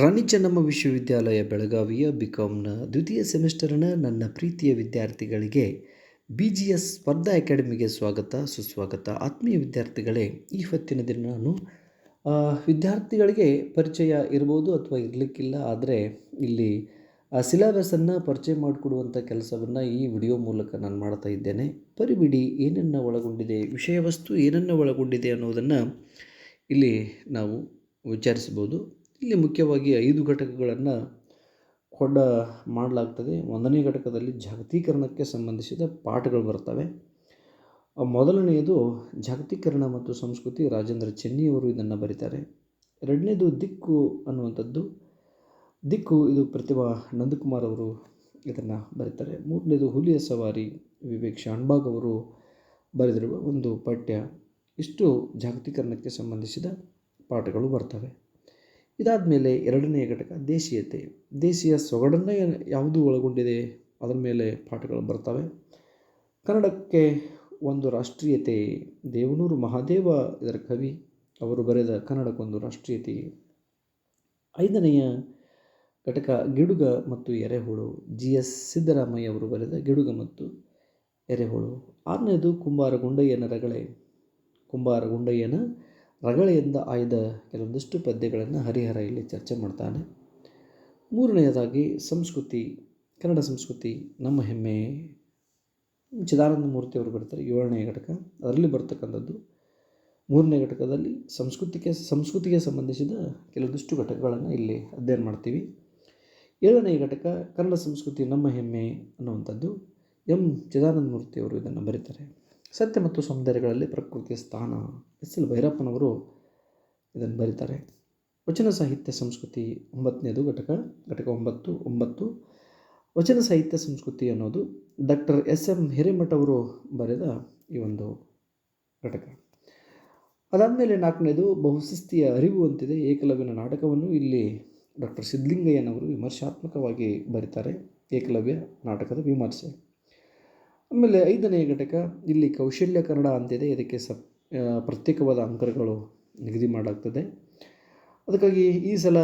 ರಾಣಿ ಚೆನ್ನಮ್ಮ ವಿಶ್ವವಿದ್ಯಾಲಯ ಬೆಳಗಾವಿಯ ಬಿಕಾಂನ ದ್ವಿತೀಯ ಸೆಮಿಸ್ಟರ್ನ ನನ್ನ ಪ್ರೀತಿಯ ವಿದ್ಯಾರ್ಥಿಗಳಿಗೆ ಬಿ ಜಿ ಎಸ್ ಸ್ಪರ್ಧಾ ಅಕಾಡೆಮಿಗೆ ಸ್ವಾಗತ, ಸುಸ್ವಾಗತ. ಆತ್ಮೀಯ ವಿದ್ಯಾರ್ಥಿಗಳೇ, ಈ ಹೊತ್ತಿನ ದಿನ ನಾನು ವಿದ್ಯಾರ್ಥಿಗಳಿಗೆ ಪರಿಚಯ ಇರ್ಬೋದು ಅಥವಾ ಇರಲಿಕ್ಕಿಲ್ಲ, ಆದರೆ ಇಲ್ಲಿ ಸಿಲೆಬಸನ್ನು ಪರಿಚಯ ಮಾಡಿಕೊಡುವಂಥ ಕೆಲಸವನ್ನು ಈ ವಿಡಿಯೋ ಮೂಲಕ ನಾನು ಮಾಡ್ತಾ ಇದ್ದೇನೆ. ಪರಿಬಿಡಿ ಏನನ್ನು ಒಳಗೊಂಡಿದೆ ವಿಷಯ ವಸ್ತು ಏನನ್ನು ಒಳಗೊಂಡಿದೆ ಅನ್ನೋದನ್ನು ಇಲ್ಲಿ ನಾವು ವಿಚಾರಿಸ್ಬೋದು ಇಲ್ಲಿ ಮುಖ್ಯವಾಗಿ ಐದು ಘಟಕಗಳನ್ನು ಕೊಡ ಮಾಡಲಾಗ್ತದೆ. ಒಂದನೇ ಘಟಕದಲ್ಲಿ ಜಾಗತೀಕರಣಕ್ಕೆ ಸಂಬಂಧಿಸಿದ ಪಾಠಗಳು ಬರ್ತವೆ. ಮೊದಲನೆಯದು ಜಾಗತೀಕರಣ ಮತ್ತು ಸಂಸ್ಕೃತಿ. ರಾಜೇಂದ್ರ ಚೆನ್ನಿಯವರು ಇದನ್ನು ಬರೀತಾರೆ. ಎರಡನೇದು ದಿಕ್ಕು ಅನ್ನುವಂಥದ್ದು. ದಿಕ್ಕು ಇದು ಪ್ರತಿಭಾ ನಂದಕುಮಾರ್ ಅವರು ಇದನ್ನು ಬರೀತಾರೆ. ಮೂರನೇದು ಹುಲಿಯ ಸವಾರಿ. ವಿವೇಕ್ ಶಾಣ್ಬಾಗ್ ಅವರು ಬರೆದಿರುವ ಒಂದು ಪಠ್ಯ. ಇಷ್ಟು ಜಾಗತೀಕರಣಕ್ಕೆ ಸಂಬಂಧಿಸಿದ ಪಾಠಗಳು ಬರ್ತವೆ. ಇದಾದ ಮೇಲೆ ಎರಡನೆಯ ಘಟಕ ದೇಶೀಯತೆ. ದೇಶೀಯ ಸೊಗಡನ್ನು ಯಾವುದು ಒಳಗೊಂಡಿದೆ? ಅದರ ಮೇಲೆ ಪಾಠಗಳು ಬರ್ತವೆ. ಕನ್ನಡಕ್ಕೆ ಒಂದು ರಾಷ್ಟ್ರೀಯತೆ, ದೇವನೂರು ಮಹಾದೇವ ಇದರ ಕವಿ, ಅವರು ಬರೆದ ಕನ್ನಡಕ್ಕೊಂದು ರಾಷ್ಟ್ರೀಯತೆ. ಐದನೆಯ ಘಟಕ ಗಿಡುಗ ಮತ್ತು ಎರೆಹುಳು. ಜಿ. ಎಸ್. ಸಿದ್ದರಾಮಯ್ಯ ಅವರು ಬರೆದ ಗಿಡುಗ ಮತ್ತು ಎರೆಹುಳು. ಆರನೇದು ಕುಂಬಾರ ಗುಂಡಯ್ಯನ ರಗಳೆ. ಕುಂಬಾರ ಗುಂಡಯ್ಯನ ರಗಳೆಯಿಂದ ಆಯ್ದ ಕೆಲವೊಂದಿಷ್ಟು ಪದ್ಯಗಳನ್ನು ಹರಿಹರ ಇಲ್ಲಿ ಚರ್ಚೆ ಮಾಡ್ತಾನೆ. ಮೂರನೆಯದಾಗಿ ಸಂಸ್ಕೃತಿ, ಕನ್ನಡ ಸಂಸ್ಕೃತಿ, ನಮ್ಮ ಹೆಮ್ಮೆ. ಚಿದಾನಂದ ಮೂರ್ತಿ ಅವರು ಬರ್ತಾರೆ ಏಳನೇ ಘಟಕ. ಅದರಲ್ಲಿ ಬರ್ತಕ್ಕಂಥದ್ದು ಮೂರನೇ ಘಟಕದಲ್ಲಿ ಸಂಸ್ಕೃತಿಗೆ ಸಂಸ್ಕೃತಿಗೆ ಸಂಬಂಧಿಸಿದ ಕೆಲವೊಂದಿಷ್ಟು ಘಟಕಗಳನ್ನು ಇಲ್ಲಿ ಅಧ್ಯಯನ ಮಾಡ್ತೀವಿ. ಏಳನೇ ಘಟಕ ಕನ್ನಡ ಸಂಸ್ಕೃತಿ, ನಮ್ಮ ಹೆಮ್ಮೆ ಅನ್ನುವಂಥದ್ದು. ಎಂ. ಚಿದಾನಂದ ಮೂರ್ತಿಯವರು ಇದನ್ನು ಬರೀತಾರೆ. ಸತ್ಯ ಮತ್ತು ಸೌಂದರ್ಯಗಳಲ್ಲಿ ಪ್ರಕೃತಿಯ ಸ್ಥಾನ. ಎಸ್ ಎಲ್ ಭೈರಪ್ಪನವರು ಇದನ್ನು ಬರೀತಾರೆ. ವಚನ ಸಾಹಿತ್ಯ ಸಂಸ್ಕೃತಿ ಒಂಬತ್ತನೇದು ಘಟಕ ಘಟಕ ಒಂಬತ್ತು ಒಂಬತ್ತು. ವಚನ ಸಾಹಿತ್ಯ ಸಂಸ್ಕೃತಿ ಅನ್ನೋದು ಡಾಕ್ಟರ್ ಎಸ್ ಎಂ ಹಿರೇಮಠ ಅವರು ಬರೆದ ಈ ಒಂದು ಘಟಕ. ಅದಾದಮೇಲೆ ನಾಲ್ಕನೇದು ಬಹುಶಿಸ್ತಿಯ ಅರಿವು ಅಂತಿದೆ. ಏಕಲವ್ಯನ ನಾಟಕವನ್ನು ಇಲ್ಲಿ ಡಾಕ್ಟರ್ ಸಿದ್ಧಲಿಂಗಯ್ಯನವರು ವಿಮರ್ಶಾತ್ಮಕವಾಗಿ ಬರೀತಾರೆ. ಏಕಲವ್ಯ ನಾಟಕದ ವಿಮರ್ಶೆ. ಆಮೇಲೆ ಐದನೇ ಘಟಕ, ಇಲ್ಲಿ ಕೌಶಲ್ಯ ಕನ್ನಡ ಅಂತಿದೆ. ಇದಕ್ಕೆ ಸಪ್ ಪ್ರತ್ಯೇಕವಾದ ಅಂಕಗಳು ನಿಗದಿ ಮಾಡಲಾಗ್ತದೆ. ಅದಕ್ಕಾಗಿ ಈ ಸಲ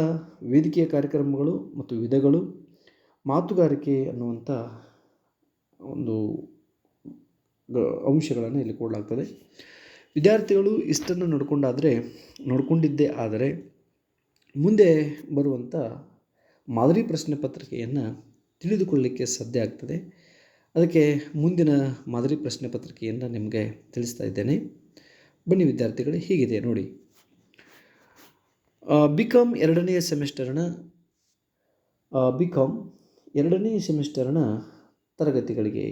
ವೇದಿಕೆಯ ಕಾರ್ಯಕ್ರಮಗಳು ಮತ್ತು ವಿಧಗಳು, ಮಾತುಗಾರಿಕೆ ಅನ್ನುವಂಥ ಒಂದು ಅಂಶಗಳನ್ನು ಇಲ್ಲಿ ಕೊಡಲಾಗ್ತದೆ. ವಿದ್ಯಾರ್ಥಿಗಳು ಇಷ್ಟನ್ನು ನೋಡಿಕೊಂಡಾದರೆ, ನೋಡಿಕೊಂಡಿದ್ದೇ ಆದರೆ, ಮುಂದೆ ಬರುವಂಥ ಮಾದರಿ ಪ್ರಶ್ನೆ ಪತ್ರಿಕೆಯನ್ನು ತಿಳಿದುಕೊಳ್ಳಲಿಕ್ಕೆ ಸಾಧ್ಯ ಆಗ್ತದೆ. ಅದಕ್ಕೆ ಮುಂದಿನ ಮಾದರಿ ಪ್ರಶ್ನೆ ಪತ್ರಿಕೆಯನ್ನು ನಿಮಗೆ ತಿಳಿಸ್ತಾ ಇದ್ದೇನೆ. ಬನ್ನಿ ವಿದ್ಯಾರ್ಥಿಗಳೇ, ಹೀಗಿದೆ ನೋಡಿ. ಬಿ ಕಾಮ್ ಎರಡನೆಯ ಸೆಮಿಸ್ಟರ್ನ ಬಿ ಕಾಮ್ ಎರಡನೇ ಸೆಮಿಸ್ಟರ್ನ ತರಗತಿಗಳಿಗೆ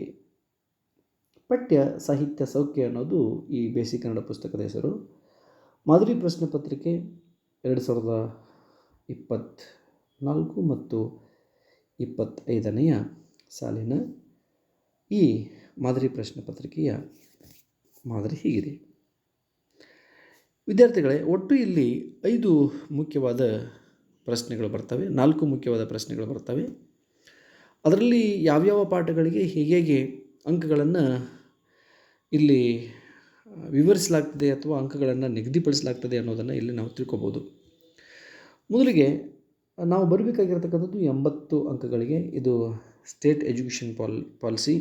ಪಠ್ಯ ಸಾಹಿತ್ಯ ಸೌಖ್ಯ ಅನ್ನೋದು ಈ ಬೇಸಿಕ್ ಕನ್ನಡ ಪುಸ್ತಕದ ಹೆಸರು. ಮಾದರಿ ಪ್ರಶ್ನೆ ಪತ್ರಿಕೆ ಎರಡು ಸಾವಿರದ ಇಪ್ಪತ್ತ್ನಾಲ್ಕು ಮತ್ತು ಇಪ್ಪತ್ತೈದನೆಯ ಸಾಲಿನ ಈ ಮಾದರಿ ಪ್ರಶ್ನೆ ಪತ್ರಿಕೆಯ ಮಾದರಿ ಹೀಗಿದೆ. ವಿದ್ಯಾರ್ಥಿಗಳೇ, ಒಟ್ಟು ಇಲ್ಲಿ ಐದು ಮುಖ್ಯವಾದ ಪ್ರಶ್ನೆಗಳು ಬರ್ತವೆ, ನಾಲ್ಕು ಮುಖ್ಯವಾದ ಪ್ರಶ್ನೆಗಳು ಬರ್ತವೆ. ಅದರಲ್ಲಿ ಯಾವ್ಯಾವ ಪಾಠಗಳಿಗೆ ಹೇಗೆ ಅಂಕಗಳನ್ನು ಇಲ್ಲಿ ವಿವರಿಸಲಾಗ್ತದೆ ಅಥವಾ ಅಂಕಗಳನ್ನು ನಿಗದಿಪಡಿಸಲಾಗ್ತದೆ ಅನ್ನೋದನ್ನು ಇಲ್ಲಿ ನಾವು ತಿಳ್ಕೊಬೋದು. ಮೊದಲಿಗೆ ನಾವು ಬರಬೇಕಾಗಿರ್ತಕ್ಕಂಥದ್ದು ಎಂಬತ್ತು ಅಂಕಗಳಿಗೆ ಇದು ಸ್ಟೇಟ್ ಎಜುಕೇಷನ್ ಪಾಲ್, ಪಾಲಿಸಿ.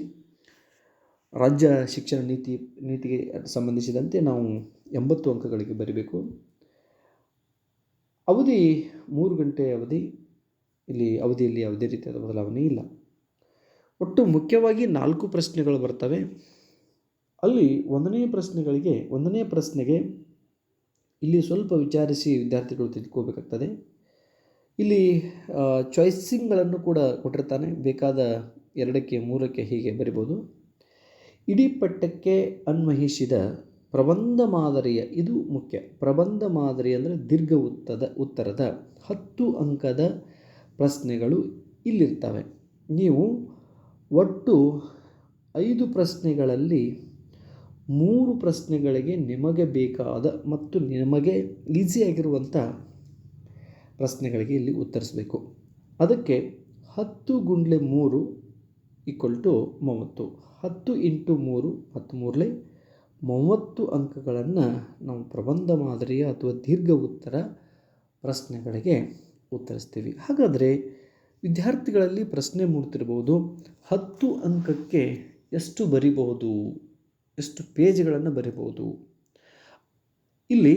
ರಾಜ್ಯ ಶಿಕ್ಷಣ ನೀತಿ, ನೀತಿಗೆ ಸಂಬಂಧಿಸಿದಂತೆ ನಾವು ಎಂಬತ್ತು ಅಂಕಗಳಿಗೆ ಬರಿಬೇಕು. ಅವಧಿ ಮೂರು ಗಂಟೆ ಅವಧಿ, ಇಲ್ಲಿ ಅವಧಿಯಲ್ಲಿ ಯಾವುದೇ ರೀತಿಯಾದ ಬದಲಾವಣೆ ಇಲ್ಲ. ಒಟ್ಟು ಮುಖ್ಯವಾಗಿ ನಾಲ್ಕು ಪ್ರಶ್ನೆಗಳು ಬರ್ತವೆ. ಅಲ್ಲಿ ಒಂದನೇ ಪ್ರಶ್ನೆಗಳಿಗೆ, ಒಂದನೇ ಪ್ರಶ್ನೆಗೆ ಇಲ್ಲಿ ಸ್ವಲ್ಪ ವಿಚಾರಿಸಿ ವಿದ್ಯಾರ್ಥಿಗಳು ತಿಳ್ಕೋಬೇಕಾಗ್ತದೆ. ಇಲ್ಲಿ ಚಾಯ್ಸಿಂಗ್ಗಳನ್ನು ಕೂಡ ಕೊಟ್ಟಿರ್ತಾನೆ. ಬೇಕಾದ ಎರಡಕ್ಕೆ, ಮೂರಕ್ಕೆ ಹೀಗೆ ಬರಿಬೋದು. ಇಡೀ ಪಠ್ಯಕ್ಕೆ ಅನ್ವಯಿಸಿದ ಪ್ರಬಂಧ ಮಾದರಿಯ, ಇದು ಮುಖ್ಯ. ಪ್ರಬಂಧ ಮಾದರಿ ಅಂದರೆ ದೀರ್ಘ ಉತ್ತದ, ಉತ್ತರದ ಹತ್ತು ಅಂಕದ ಪ್ರಶ್ನೆಗಳು ಇಲ್ಲಿರ್ತವೆ. ನೀವು ಒಟ್ಟು ಐದು ಪ್ರಶ್ನೆಗಳಲ್ಲಿ ಮೂರು ಪ್ರಶ್ನೆಗಳಿಗೆ ನಿಮಗೆ ಬೇಕಾದ ಮತ್ತು ನಿಮಗೆ ಈಸಿಯಾಗಿರುವಂಥ ಪ್ರಶ್ನೆಗಳಿಗೆ ಇಲ್ಲಿ ಉತ್ತರಿಸಬೇಕು. ಅದಕ್ಕೆ ಹತ್ತು ಗುಂಡ್ಲೆ ಮೂರು ಈಕ್ವಲ್ ಟು ಮೂವತ್ತು. ಹತ್ತು ಇಂಟು ಮೂರು ಮತ್ತು ಮೂರಲೇ ಮೂವತ್ತು ಅಂಕಗಳನ್ನು ನಾವು ಪ್ರಬಂಧ ಮಾದರಿಯ ಅಥವಾ ದೀರ್ಘ ಉತ್ತರ ಪ್ರಶ್ನೆಗಳಿಗೆ ಉತ್ತರಿಸ್ತೀವಿ. ಹಾಗಾದರೆ ವಿದ್ಯಾರ್ಥಿಗಳಲ್ಲಿ ಪ್ರಶ್ನೆ ಮೂಡ್ತಿರ್ಬೋದು, ಹತ್ತು ಅಂಕಕ್ಕೆ ಎಷ್ಟು ಬರಿಬಹುದು, ಎಷ್ಟು ಪೇಜ್ಗಳನ್ನು ಬರಿಬೋದು ಇಲ್ಲಿ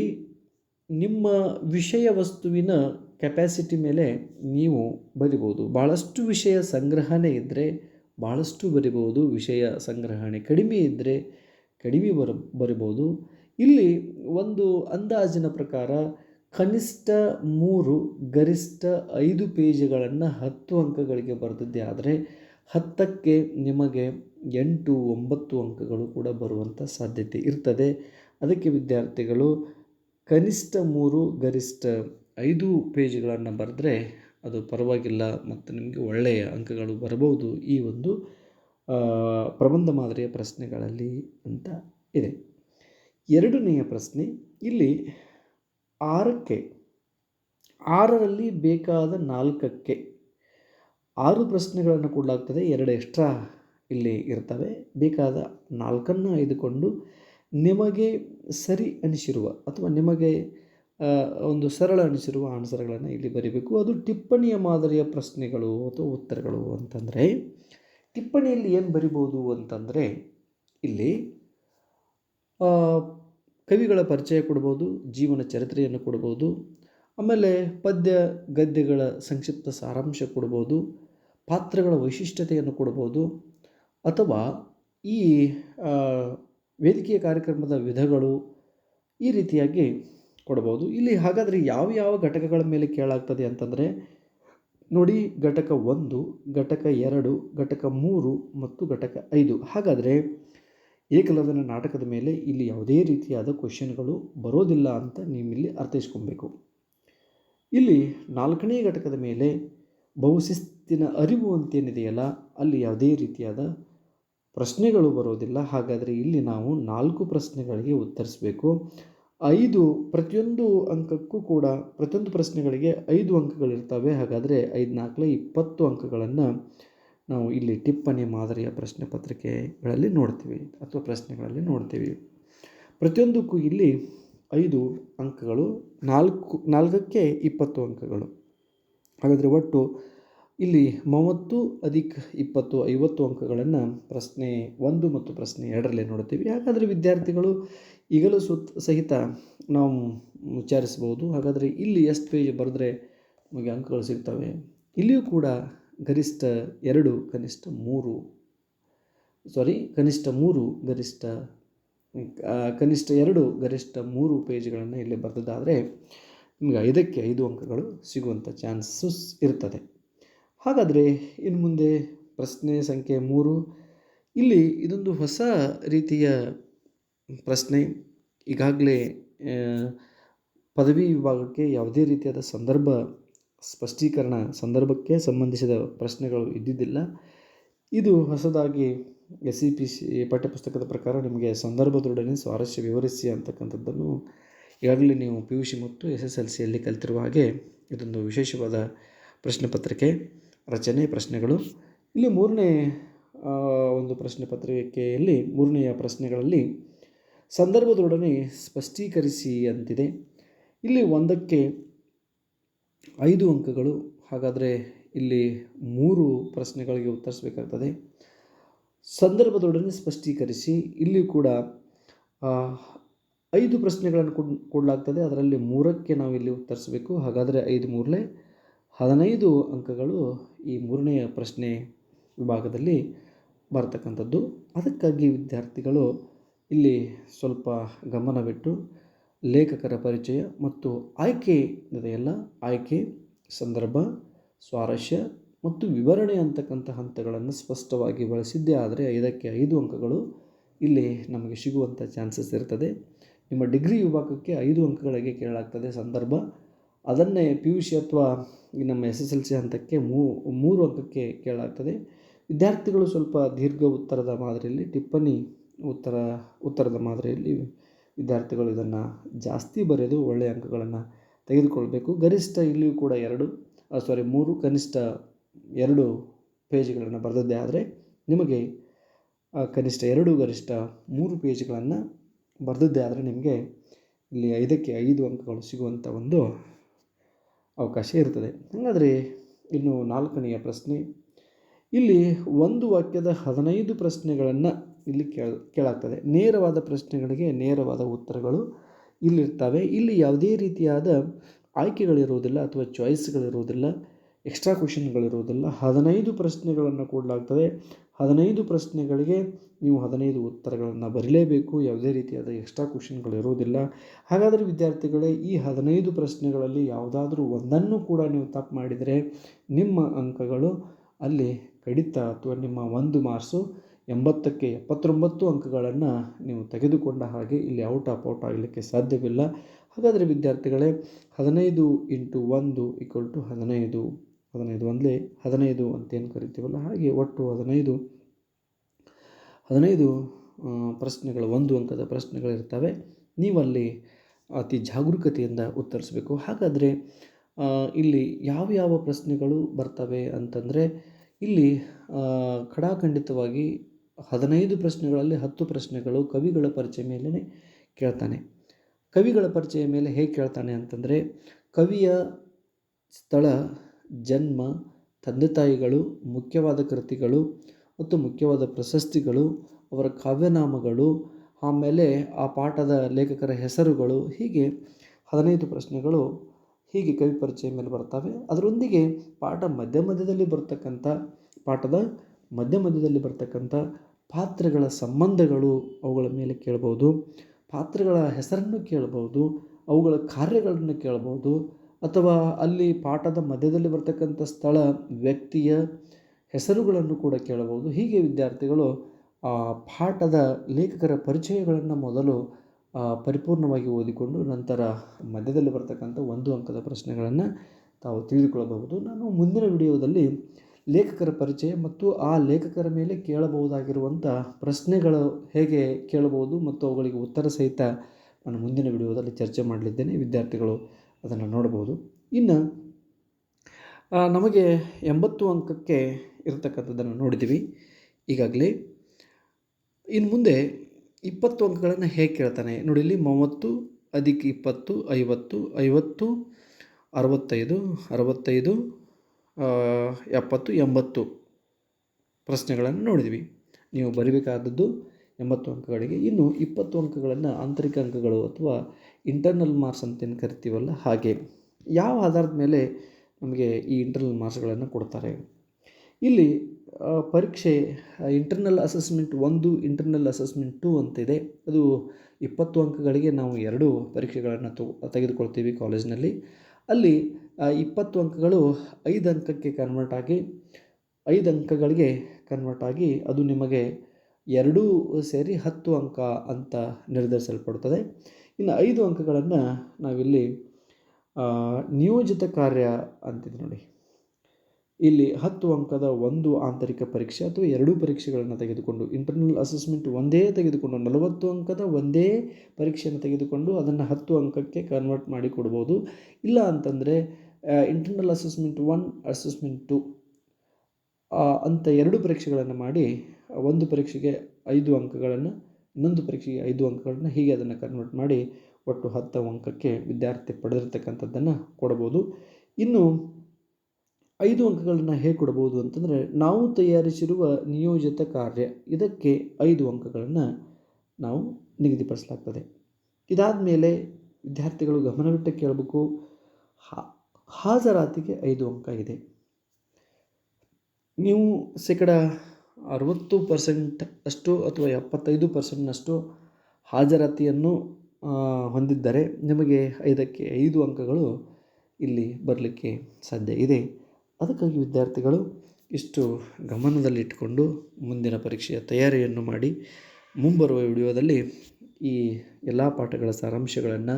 ನಿಮ್ಮ ವಿಷಯ ವಸ್ತುವಿನ ಕೆಪ್ಯಾಸಿಟಿ ಮೇಲೆ ನೀವು ಬರಿಬೋದು ಭಾಳಷ್ಟು ವಿಷಯ ಸಂಗ್ರಹಣೆ ಇದ್ದರೆ ಭಾಳಷ್ಟು ಬರಿಬೋದು ವಿಷಯ ಸಂಗ್ರಹಣೆ ಕಡಿಮೆ ಇದ್ದರೆ ಕಡಿಮೆ ಬರ ಬರಿಬೋದು ಇಲ್ಲಿ ಒಂದು ಅಂದಾಜಿನ ಪ್ರಕಾರ ಕನಿಷ್ಠ ಮೂರು, ಗರಿಷ್ಠ ಐದು ಪೇಜ್ಗಳನ್ನು ಹತ್ತು ಅಂಕಗಳಿಗೆ ಬರೆದಿದ್ದೆ. ಆದರೆ ಹತ್ತಕ್ಕೆ ನಿಮಗೆ ಎಂಟು, ಒಂಬತ್ತು ಅಂಕಗಳು ಕೂಡ ಬರುವಂಥ ಸಾಧ್ಯತೆ ಇರ್ತದೆ. ಅದಕ್ಕೆ ವಿದ್ಯಾರ್ಥಿಗಳು ಕನಿಷ್ಠ ಮೂರು, ಗರಿಷ್ಠ ಐದು ಪೇಜ್ಗಳನ್ನು ಬರೆದ್ರೆ ಅದು ಪರವಾಗಿಲ್ಲ ಮತ್ತು ನಿಮಗೆ ಒಳ್ಳೆಯ ಅಂಕಗಳು ಬರಬಹುದು ಈ ಒಂದು ಪ್ರಬಂಧ ಮಾದರಿಯ ಪ್ರಶ್ನೆಗಳಲ್ಲಿ ಅಂತ ಇದೆ. ಎರಡನೆಯ ಪ್ರಶ್ನೆ, ಇಲ್ಲಿ ಆರಕ್ಕೆ, ಆರರಲ್ಲಿ ಬೇಕಾದ ನಾಲ್ಕಕ್ಕೆ ಆರು ಪ್ರಶ್ನೆಗಳನ್ನು ಕೊಡಲಾಗ್ತದೆ, ಎರಡು ಎಕ್ಸ್ಟ್ರಾ ಇಲ್ಲಿ ಇರ್ತವೆ. ಬೇಕಾದ ನಾಲ್ಕನ್ನು ಆಯ್ದುಕೊಂಡು ನಿಮಗೆ ಸರಿ ಅನಿಸಿರುವ ಅಥವಾ ನಿಮಗೆ ಒಂದು ಸರಳ ಅನಿಸಿರುವ ಆನ್ಸರ್ಗಳನ್ನು ಇಲ್ಲಿ ಬರೀಬೇಕು. ಅದು ಟಿಪ್ಪಣಿಯ ಮಾದರಿಯ ಪ್ರಶ್ನೆಗಳು ಅಥವಾ ಉತ್ತರಗಳು ಅಂತಂದರೆ, ಟಿಪ್ಪಣಿಯಲ್ಲಿ ಏನು ಬರಿಬೋದು ಅಂತಂದರೆ, ಇಲ್ಲಿ ಕವಿಗಳ ಪರಿಚಯ ಕೊಡ್ಬೋದು, ಜೀವನ ಚರಿತ್ರೆಯನ್ನು ಕೊಡ್ಬೋದು, ಆಮೇಲೆ ಪದ್ಯ ಗದ್ಯಗಳ ಸಂಕ್ಷಿಪ್ತ ಸಾರಾಂಶ ಕೊಡ್ಬೋದು, ಪಾತ್ರಗಳ ವೈಶಿಷ್ಟ್ಯತೆಯನ್ನು ಕೊಡ್ಬೋದು, ಅಥವಾ ಈ ವೇದಿಕೆಯ ಕಾರ್ಯಕ್ರಮದ ವಿಧಗಳು ಈ ರೀತಿಯಾಗಿ ಕೊಡ್ಬೋದು. ಇಲ್ಲಿ ಹಾಗಾದರೆ ಯಾವ ಯಾವ ಘಟಕಗಳ ಮೇಲೆ ಕೇಳಾಗ್ತದೆ ಅಂತಂದರೆ, ನೋಡಿ ಘಟಕ ಒಂದು, ಘಟಕ ಎರಡು, ಘಟಕ ಮೂರು ಮತ್ತು ಘಟಕ ಐದು. ಹಾಗಾದರೆ ಏಕಲವ್ಯನ ನಾಟಕದ ಮೇಲೆ ಇಲ್ಲಿ ಯಾವುದೇ ರೀತಿಯಾದ ಕ್ವಶನ್ಗಳು ಬರೋದಿಲ್ಲ ಅಂತ ನೀವಿಲ್ಲಿ ಅರ್ಥೈಸ್ಕೊಬೇಕು. ಇಲ್ಲಿ ನಾಲ್ಕನೇ ಘಟಕದ ಮೇಲೆ ಬಹುಶಿಸ್ತಿನ ಅರಿವು ಅಂತೇನಿದೆಯಲ್ಲ, ಅಲ್ಲಿ ಯಾವುದೇ ರೀತಿಯಾದ ಪ್ರಶ್ನೆಗಳು ಬರೋದಿಲ್ಲ. ಹಾಗಾದರೆ ಇಲ್ಲಿ ನಾವು ನಾಲ್ಕು ಪ್ರಶ್ನೆಗಳಿಗೆ ಉತ್ತರಿಸಬೇಕು. ಐದು ಪ್ರತಿಯೊಂದು ಅಂಕಕ್ಕೂ ಕೂಡ ಪ್ರತಿಯೊಂದು ಪ್ರಶ್ನೆಗಳಿಗೆ ಐದು ಅಂಕಗಳಿರ್ತವೆ. ಹಾಗಾದರೆ ಐದು ನಾಲ್ಕಲೆ ಇಪ್ಪತ್ತು ಅಂಕಗಳನ್ನು ನಾವು ಇಲ್ಲಿ ಟಿಪ್ಪಣಿ ಮಾದರಿಯ ಪ್ರಶ್ನೆ ಪತ್ರಿಕೆಗಳಲ್ಲಿ ನೋಡ್ತೀವಿ ಅಥವಾ ಪ್ರಶ್ನೆಗಳಲ್ಲಿ ನೋಡ್ತೀವಿ. ಪ್ರತಿಯೊಂದಕ್ಕೂ ಇಲ್ಲಿ ಐದು ಅಂಕಗಳು, ನಾಲ್ಕು, ನಾಲ್ಕಕ್ಕೆ ಇಪ್ಪತ್ತು ಅಂಕಗಳು. ಹಾಗಾದರೆ ಒಟ್ಟು ಇಲ್ಲಿ ಮೂವತ್ತು ಅಧಿಕ ಇಪ್ಪತ್ತು, ಐವತ್ತು ಅಂಕಗಳನ್ನು ಪ್ರಶ್ನೆ ಒಂದು ಮತ್ತು ಪ್ರಶ್ನೆ ಎರಡರಲ್ಲಿ ನೋಡ್ತೀವಿ. ಹಾಗಾದರೆ ವಿದ್ಯಾರ್ಥಿಗಳು ಈಗಲೂ ಸುತ್ತ ಸಹಿತ ನಾವು ವಿಚಾರಿಸ್ಬೋದು ಹಾಗಾದರೆ ಇಲ್ಲಿ ಎಷ್ಟು ಪೇಜ್ ಬರೆದ್ರೆ ನಮಗೆ ಅಂಕಗಳು ಸಿಗ್ತವೆ? ಇಲ್ಲಿಯೂ ಕೂಡ ಗರಿಷ್ಠ ಎರಡು, ಕನಿಷ್ಠ ಮೂರು. ಸಾರಿ ಕನಿಷ್ಠ ಮೂರು, ಗರಿಷ್ಠ ಕನಿಷ್ಠ ಎರಡು, ಗರಿಷ್ಠ ಮೂರು ಪೇಜ್ಗಳನ್ನು ಇಲ್ಲಿ ಬರೆದದ್ದಾದರೆ ನಿಮಗೆ ಐದಕ್ಕೆ ಐದು ಅಂಕಗಳು ಸಿಗುವಂಥ ಚಾನ್ಸಸ್ ಇರ್ತದೆ. ಹಾಗಾದರೆ ಇನ್ನು ಮುಂದೆ ಪ್ರಶ್ನೆ ಸಂಖ್ಯೆ ಮೂರು. ಇಲ್ಲಿ ಇದೊಂದು ಹೊಸ ರೀತಿಯ ಪ್ರಶ್ನೆ ಈಗಾಗಲೇ ಪದವಿ ವಿಭಾಗಕ್ಕೆ ಯಾವುದೇ ರೀತಿಯಾದ ಸಂದರ್ಭ ಸ್ಪಷ್ಟೀಕರಣ ಸಂದರ್ಭಕ್ಕೆ ಸಂಬಂಧಿಸಿದ ಪ್ರಶ್ನೆಗಳು ಇದ್ದಿದ್ದಿಲ್ಲ. ಇದು ಹೊಸದಾಗಿ ಎಸ್ ಸಿ ಪಿ ಸಿ ಪಠ್ಯಪುಸ್ತಕದ ಪ್ರಕಾರ ನಿಮಗೆ ಸಂದರ್ಭದೊಡನೆ ಸ್ವಾರಸ್ಯ ವಿವರಿಸಿ ಅಂತಕ್ಕಂಥದ್ದನ್ನು ಈಗಾಗಲೇ ನೀವು ಪಿ ಯು ಸಿ ಮತ್ತು ಎಸ್ ಎಸ್ ಎಲ್ ಸಿಯಲ್ಲಿ ಕಲಿತಿರುವ ಹಾಗೆ ಇದೊಂದು ವಿಶೇಷವಾದ ಪ್ರಶ್ನೆ ಪತ್ರಿಕೆ, ರಚನೆ ಪ್ರಶ್ನೆಗಳು. ಇಲ್ಲಿ ಮೂರನೇ ಒಂದು ಪ್ರಶ್ನೆ ಪತ್ರಿಕೆಯಲ್ಲಿ, ಮೂರನೆಯ ಪ್ರಶ್ನೆಗಳಲ್ಲಿ ಸಂದರ್ಭದೊಡನೆ ಸ್ಪಷ್ಟೀಕರಿಸಿ ಅಂತಿದೆ. ಇಲ್ಲಿ ಒಂದಕ್ಕೆ ಐದು ಅಂಕಗಳು, ಹಾಗಾದರೆ ಇಲ್ಲಿ ಮೂರು ಪ್ರಶ್ನೆಗಳಿಗೆ ಉತ್ತರಿಸಬೇಕಾಗ್ತದೆ. ಸಂದರ್ಭದೊಡನೆ ಸ್ಪಷ್ಟೀಕರಿಸಿ, ಇಲ್ಲಿ ಕೂಡ ಐದು ಪ್ರಶ್ನೆಗಳನ್ನು ಕೊಡ್, ಕೊಡಲಾಗ್ತದೆ. ಅದರಲ್ಲಿ ಮೂರಕ್ಕೆ ನಾವು ಇಲ್ಲಿ ಉತ್ತರಿಸಬೇಕು. ಹಾಗಾದರೆ ಐದು ಮೂರಲೇ ಹದಿನೈದು ಅಂಕಗಳು ಈ ಮೂರನೆಯ ಪ್ರಶ್ನೆ ವಿಭಾಗದಲ್ಲಿ ಬರ್ತಕ್ಕಂಥದ್ದು. ಅದಕ್ಕಾಗಿ ವಿದ್ಯಾರ್ಥಿಗಳು ಇಲ್ಲಿ ಸ್ವಲ್ಪ ಗಮನವಿಟ್ಟು ಲೇಖಕರ ಪರಿಚಯ ಮತ್ತು ಆಯ್ಕೆ ಇದೆಯಲ್ಲ ಆಯ್ಕೆ, ಸಂದರ್ಭ, ಸ್ವಾರಸ್ಯ ಮತ್ತು ವಿವರಣೆ ಅಂತಕ್ಕಂಥ ಹಂತಗಳನ್ನು ಸ್ಪಷ್ಟವಾಗಿ ಬಳಸಿದ್ದೇ. ಆದರೆ ಐದಕ್ಕೆ ಐದು ಅಂಕಗಳು ಇಲ್ಲಿ ನಮಗೆ ಸಿಗುವಂಥ ಚಾನ್ಸಸ್ ಇರ್ತದೆ. ನಿಮ್ಮ ಡಿಗ್ರಿ ವಿಭಾಗಕ್ಕೆ ಐದು ಅಂಕಗಳಿಗೆ ಕೇಳಲಾಗ್ತದೆ ಸಂದರ್ಭ. ಅದನ್ನೇ ಪಿ ಯು ಸಿ ಅಥವಾ ನಮ್ಮ ಎಸ್ ಎಸ್ ಎಲ್ ಸಿ ಹಂತಕ್ಕೆ ಮೂರು ಅಂಕಕ್ಕೆ ಕೇಳಲಾಗ್ತದೆ. ವಿದ್ಯಾರ್ಥಿಗಳು ಸ್ವಲ್ಪ ದೀರ್ಘ ಉತ್ತರದ ಮಾದರಿಯಲ್ಲಿ ಟಿಪ್ಪಣಿ ಉತ್ತರ, ಉತ್ತರದ ಮಾದರಿಯಲ್ಲಿ ವಿದ್ಯಾರ್ಥಿಗಳು ಇದನ್ನು ಜಾಸ್ತಿ ಬರೆದು ಒಳ್ಳೆಯ ಅಂಕಗಳನ್ನು ತೆಗೆದುಕೊಳ್ಬೇಕು. ಗರಿಷ್ಠ ಇಲ್ಲಿಯೂ ಕೂಡ ಎರಡು ಸಾರಿ ಮೂರು, ಕನಿಷ್ಠ ಎರಡು ಪೇಜ್ಗಳನ್ನು ಬರೆದದ್ದೇ ಆದರೆ ನಿಮಗೆ ಕನಿಷ್ಠ ಎರಡು, ಗರಿಷ್ಠ ಮೂರು ಪೇಜ್ಗಳನ್ನು ಬರೆದದ್ದೇ ಆದರೆ ನಿಮಗೆ ಇಲ್ಲಿ ಐದಕ್ಕೆ ಐದು ಅಂಕಗಳು ಸಿಗುವಂಥ ಒಂದು ಅವಕಾಶ ಇರ್ತದೆ. ಹಾಗಾದರೆ ಇನ್ನು ನಾಲ್ಕನೆಯ ಪ್ರಶ್ನೆ. ಇಲ್ಲಿ ಒಂದು ವಾಕ್ಯದ ಹದಿನೈದು ಪ್ರಶ್ನೆಗಳನ್ನು ಇಲ್ಲಿ ಕೇಳ, ಕೇಳಾಗ್ತದೆ. ನೇರವಾದ ಪ್ರಶ್ನೆಗಳಿಗೆ ನೇರವಾದ ಉತ್ತರಗಳು ಇಲ್ಲಿರ್ತವೆ. ಇಲ್ಲಿ ಯಾವುದೇ ರೀತಿಯಾದ ಆಯ್ಕೆಗಳಿರುವುದಿಲ್ಲ ಅಥವಾ ಚಾಯ್ಸ್ಗಳಿರುವುದಿಲ್ಲ, ಎಕ್ಸ್ಟ್ರಾ ಕ್ವಶನ್ಗಳಿರುವುದಿಲ್ಲ. ಹದಿನೈದು ಪ್ರಶ್ನೆಗಳನ್ನು ಕೊಡಲಾಗ್ತದೆ. ಹದಿನೈದು ಪ್ರಶ್ನೆಗಳಿಗೆ ನೀವು ಹದಿನೈದು ಉತ್ತರಗಳನ್ನು ಬರೀಲೇಬೇಕು. ಯಾವುದೇ ರೀತಿಯಾದ ಎಕ್ಸ್ಟ್ರಾ ಕ್ವಶನ್ಗಳಿರುವುದಿಲ್ಲ. ಹಾಗಾದರೆ ವಿದ್ಯಾರ್ಥಿಗಳೇ, ಈ ಹದಿನೈದು ಪ್ರಶ್ನೆಗಳಲ್ಲಿ ಯಾವುದಾದ್ರೂ ಒಂದನ್ನು ಕೂಡ ನೀವು ತಪ್ಪು ಮಾಡಿದರೆ ನಿಮ್ಮ ಅಂಕಗಳು ಅಲ್ಲಿ ಕಡಿತ ಅಥವಾ ನಿಮ್ಮ ಒಂದು ಮಾರ್ಕ್ಸು ಎಂಬತ್ತಕ್ಕೆ ಎಪ್ಪತ್ತೊಂಬತ್ತು ಅಂಕಗಳನ್ನು ನೀವು ತೆಗೆದುಕೊಂಡ ಹಾಗೆ ಇಲ್ಲಿ ಔಟ್ ಆಫ್ ಔಟ್ ಆಗಲಿಕ್ಕೆ ಸಾಧ್ಯವಿಲ್ಲ. ಹಾಗಾದರೆ ವಿದ್ಯಾರ್ಥಿಗಳೇ, ಹದಿನೈದು ಇಂಟು ಒಂದು ಈಕ್ವಲ್ ಟು ಹದಿನೈದು ಹದಿನೈದು ಒಂದಲೇ ಹದಿನೈದು ಅಂತ ಏನು ಕರಿತೀವಲ್ಲ, ಹಾಗೆ ಒಟ್ಟು ಹದಿನೈದು ಹದಿನೈದು ಪ್ರಶ್ನೆಗಳು, ಒಂದು ಅಂಕದ ಪ್ರಶ್ನೆಗಳಿರ್ತವೆ. ನೀವಲ್ಲಿ ಅತಿ ಜಾಗರೂಕತೆಯಿಂದ ಉತ್ತರಿಸಬೇಕು. ಹಾಗಾದರೆ ಇಲ್ಲಿ ಯಾವ ಯಾವ ಪ್ರಶ್ನೆಗಳು ಬರ್ತವೆ ಅಂತಂದರೆ, ಇಲ್ಲಿ ಖಡಾಖಂಡಿತವಾಗಿ ಹದಿನೈದು ಪ್ರಶ್ನೆಗಳಲ್ಲಿ ಹತ್ತು ಪ್ರಶ್ನೆಗಳು ಕವಿಗಳ ಪರಿಚಯ ಮೇಲೇ ಕೇಳ್ತಾನೆ. ಕವಿಗಳ ಪರಿಚಯ ಮೇಲೆ ಹೇಗೆ ಕೇಳ್ತಾನೆ ಅಂತಂದರೆ, ಕವಿಯ ಸ್ಥಳ, ಜನ್ಮ, ತಂದೆ ತಾಯಿಗಳು, ಮುಖ್ಯವಾದ ಕೃತಿಗಳು ಮತ್ತು ಮುಖ್ಯವಾದ ಪ್ರಶಸ್ತಿಗಳು, ಅವರ ಕಾವ್ಯನಾಮಗಳು, ಆಮೇಲೆ ಆ ಪಾಠದ ಲೇಖಕರ ಹೆಸರುಗಳು, ಹೀಗೆ ಹದಿನೈದು ಪ್ರಶ್ನೆಗಳು ಹೀಗೆ ಕವಿ ಪರಿಚಯ ಮೇಲೆ ಬರ್ತವೆ. ಅದರೊಂದಿಗೆ ಪಾಠ ಮಧ್ಯ ಮಧ್ಯದಲ್ಲಿ ಬರ್ತಕ್ಕಂಥ, ಪಾಠದ ಮಧ್ಯ ಮಧ್ಯದಲ್ಲಿ ಬರ್ತಕ್ಕಂಥ ಪಾತ್ರಗಳ ಸಂಬಂಧಗಳು ಅವುಗಳ ಮೇಲೆ ಕೇಳ್ಬೋದು, ಪಾತ್ರಗಳ ಹೆಸರನ್ನು ಕೇಳ್ಬೋದು, ಅವುಗಳ ಕಾರ್ಯಗಳನ್ನು ಕೇಳ್ಬೋದು, ಅಥವಾ ಅಲ್ಲಿ ಪಾಠದ ಮಧ್ಯದಲ್ಲಿ ಬರ್ತಕ್ಕಂಥ ಸ್ಥಳ, ವ್ಯಕ್ತಿಯ ಹೆಸರುಗಳನ್ನು ಕೂಡ ಕೇಳಬಹುದು ಹೀಗೆ ವಿದ್ಯಾರ್ಥಿಗಳು ಆ ಪಾಠದ ಲೇಖಕರ ಪರಿಚಯಗಳನ್ನು ಮೊದಲು ಪರಿಪೂರ್ಣವಾಗಿ ಓದಿಕೊಂಡು ನಂತರ ಮಧ್ಯದಲ್ಲಿ ಬರ್ತಕ್ಕಂಥ ಒಂದು ಅಂಕದ ಪ್ರಶ್ನೆಗಳನ್ನು ತಾವು ತಿಳಿದುಕೊಳ್ಳಬಹುದು. ನಾನು ಮುಂದಿನ ವಿಡಿಯೋದಲ್ಲಿ ಲೇಖಕರ ಪರಿಚಯ ಮತ್ತು ಆ ಲೇಖಕರ ಮೇಲೆ ಕೇಳಬಹುದಾಗಿರುವಂಥ ಪ್ರಶ್ನೆಗಳು ಹೇಗೆ ಕೇಳಬಹುದು ಮತ್ತು ಅವುಗಳಿಗೆ ಉತ್ತರ ಸಹಿತ ನಾನು ಮುಂದಿನ ವಿಡಿಯೋದಲ್ಲಿ ಚರ್ಚೆ ಮಾಡಲಿದ್ದೇನೆ. ವಿದ್ಯಾರ್ಥಿಗಳು ಅದನ್ನು ನೋಡಬಹುದು. ಇನ್ನು ನಮಗೆ ಎಂಬತ್ತು ಅಂಕಕ್ಕೆ ಇರತಕ್ಕಂಥದ್ದನ್ನು ನೋಡಿದ್ದೀವಿ. ಈಗಾಗಲೇ ಇನ್ನು ಮುಂದೆ ಇಪ್ಪತ್ತು ಅಂಕಗಳನ್ನು ಹೇಗೆ ಕೇಳ್ತಾನೆ? ನೋಡಿ, ಇಲ್ಲಿ ಮೂವತ್ತು, ಅದಕ್ಕೆ ಇಪ್ಪತ್ತು, ಐವತ್ತು ಐವತ್ತು, ಅರವತ್ತೈದು ಅರವತ್ತೈದು ಎಪ್ಪತ್ತು, ಎಂಬತ್ತು ಪ್ರಶ್ನೆಗಳನ್ನು ನೋಡಿದ್ವಿ. ನೀವು ಬರಿಬೇಕಾದದ್ದು ಎಂಬತ್ತು ಅಂಕಗಳಿಗೆ. ಇನ್ನು ಇಪ್ಪತ್ತು ಅಂಕಗಳನ್ನು ಆಂತರಿಕ ಅಂಕಗಳು ಅಥವಾ ಇಂಟರ್ನಲ್ ಮಾರ್ಕ್ಸ್ ಅಂತೇನು ಕರಿತೀವಲ್ಲ ಹಾಗೆ. ಯಾವ ಆಧಾರದ ಮೇಲೆ ನಮಗೆ ಈ ಇಂಟರ್ನಲ್ ಮಾರ್ಕ್ಸ್ಗಳನ್ನು ಕೊಡ್ತಾರೆ? ಇಲ್ಲಿ ಪರೀಕ್ಷೆ ಇಂಟರ್ನಲ್ ಅಸೆಸ್ಮೆಂಟ್ ಒಂದು ಇಂಟರ್ನಲ್ ಅಸೆಸ್ಮೆಂಟ್ ಟು ಅಂತಿದೆ. ಅದು ಇಪ್ಪತ್ತು ಅಂಕಗಳಿಗೆ ನಾವು ಎರಡು ಪರೀಕ್ಷೆಗಳನ್ನು ತಗೊ ತೆಗೆದುಕೊಳ್ತೀವಿ ಕಾಲೇಜಿನಲ್ಲಿ ಅಲ್ಲಿ ಇಪ್ಪತ್ತು ಅಂಕಗಳು ಐದು ಅಂಕಕ್ಕೆ ಕನ್ವರ್ಟ್ ಆಗಿ, ಐದು ಅಂಕಗಳಿಗೆ ಕನ್ವರ್ಟ್ ಆಗಿ ಅದು ನಿಮಗೆ ಎರಡೂ ಸೇರಿ ಹತ್ತು ಅಂಕ ಅಂತ ನಿರ್ಧರಿಸಲ್ಪಡುತ್ತದೆ ಇನ್ನು ಐದು ಅಂಕಗಳನ್ನು ನಾವಿಲ್ಲಿ ನಿಯೋಜಿತ ಕಾರ್ಯ ಅಂತಿದೆ ನೋಡಿ. ಇಲ್ಲಿ ಹತ್ತು ಅಂಕದ ಒಂದು ಆಂತರಿಕ ಪರೀಕ್ಷೆ ಅಥವಾ ಎರಡೂ ಪರೀಕ್ಷೆಗಳನ್ನು ತೆಗೆದುಕೊಂಡು ಇಂಟರ್ನಲ್ ಅಸೆಸ್ಮೆಂಟ್ ಒಂದೇ ತೆಗೆದುಕೊಂಡು, ನಲವತ್ತು ಅಂಕದ ಒಂದೇ ಪರೀಕ್ಷೆಯನ್ನು ತೆಗೆದುಕೊಂಡು ಅದನ್ನು ಹತ್ತು ಅಂಕಕ್ಕೆ ಕನ್ವರ್ಟ್ ಮಾಡಿ ಕೊಡ್ಬೋದು. ಇಲ್ಲ ಅಂತಂದರೆ internal assessment one assessment two ಅಂತ ಎರಡು ಪರೀಕ್ಷೆಗಳನ್ನು ಮಾಡಿ, ಒಂದು ಪರೀಕ್ಷೆಗೆ ಐದು ಅಂಕಗಳನ್ನು, ಇನ್ನೊಂದು ಪರೀಕ್ಷೆಗೆ ಐದು ಅಂಕಗಳನ್ನು ಹೀಗೆ ಅದನ್ನು ಕನ್ವರ್ಟ್ ಮಾಡಿ ಒಟ್ಟು ಹತ್ತು ಅಂಕಕ್ಕೆ ವಿದ್ಯಾರ್ಥಿ ಪಡೆದಿರ್ತಕ್ಕಂಥದ್ದನ್ನು ಕೊಡ್ಬೋದು. ಇನ್ನು ಐದು ಅಂಕಗಳನ್ನು ಹೇಗೆ ಕೊಡ್ಬೋದು ಅಂತಂದರೆ, ನಾವು ತಯಾರಿಸಿರುವ ನಿಯೋಜಿತ ಕಾರ್ಯ, ಇದಕ್ಕೆ ಐದು ಅಂಕಗಳನ್ನು ನಾವು ನಿಗದಿಪಡಿಸಲಾಗ್ತದೆ. ಇದಾದ ಮೇಲೆ ವಿದ್ಯಾರ್ಥಿಗಳು ಗಮನವಿಟ್ಟು ಕೇಳಬೇಕು ಹಾಜರಾತಿಗೆ ಐದು ಅಂಕ ಇದೆ. ನೀವು ಶೇಕಡ ಅರವತ್ತು ಪರ್ಸೆಂಟ್ ಅಷ್ಟು ಅಥವಾ ಎಪ್ಪತ್ತೈದು ಪರ್ಸೆಂಟ್ನಷ್ಟು ಹಾಜರಾತಿಯನ್ನು ಹೊಂದಿದ್ದರೆ ನಿಮಗೆ ಐದಕ್ಕೆ ಐದು ಅಂಕಗಳು ಇಲ್ಲಿ ಬರಲಿಕ್ಕೆ ಸಾಧ್ಯ ಇದೆ. ಅದಕ್ಕಾಗಿ ವಿದ್ಯಾರ್ಥಿಗಳು ಇಷ್ಟು ಗಮನದಲ್ಲಿಟ್ಟುಕೊಂಡು ಮುಂದಿನ ಪರೀಕ್ಷೆಯ ತಯಾರಿಯನ್ನು ಮಾಡಿ ಮುಂಬರುವ ವಿಡಿಯೋದಲ್ಲಿ ಈ ಎಲ್ಲ ಪಾಠಗಳ ಸಾರಾಂಶಗಳನ್ನು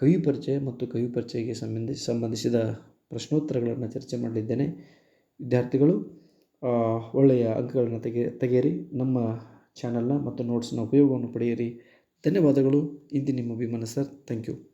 ಕವಿ ಪರಿಚಯ ಮತ್ತು ಕವಿ ಪರಿಚಯಕ್ಕೆ ಸಂಬಂಧಿಸಿ ಸಂಬಂಧಿಸಿದ ಪ್ರಶ್ನೋತ್ತರಗಳನ್ನು ಚರ್ಚೆ ಮಾಡಲಿದ್ದೇನೆ ವಿದ್ಯಾರ್ಥಿಗಳು ಒಳ್ಳೆಯ ಅಂಕಗಳನ್ನು ತೆಗೆ, ತೆಗೆಯಿರಿ. ನಮ್ಮ ಚಾನಲ್ನ ಮತ್ತು ನೋಟ್ಸ್ನ ಉಪಯೋಗವನ್ನು ಪಡೆಯಿರಿ. ಧನ್ಯವಾದಗಳು. ಇಂದು ನಿಮ್ಮ ಅಭಿಮಾನ ಸರ್. Thank you.